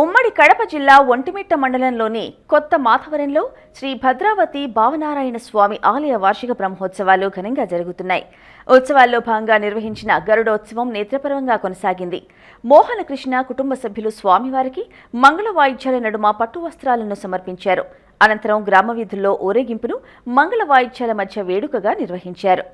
ఉమ్మడి కడప జిల్లా ఒంటిమిట్ట మండలంలోని కొత్త మాధవరంలో శ్రీ భద్రావతి భావనారాయణ స్వామి ఆలయ వార్షిక బ్రహ్మోత్సవాలు ఘనంగా జరుగుతున్నాయి. ఉత్సవాల్లో భాగంగా నిర్వహించిన గరుడోత్సవం నేత్రపరంగా కొనసాగింది. మోహన కృష్ణ కుటుంబ సభ్యులు స్వామివారికి మంగళ వాయిద్యాల నడుమ పట్టు వస్త్రాలను సమర్పించారు. అనంతరం గ్రామ వీధుల్లో ఊరేగింపును మంగళ వాయిద్యాల మధ్య వేడుకగా నిర్వహించారు.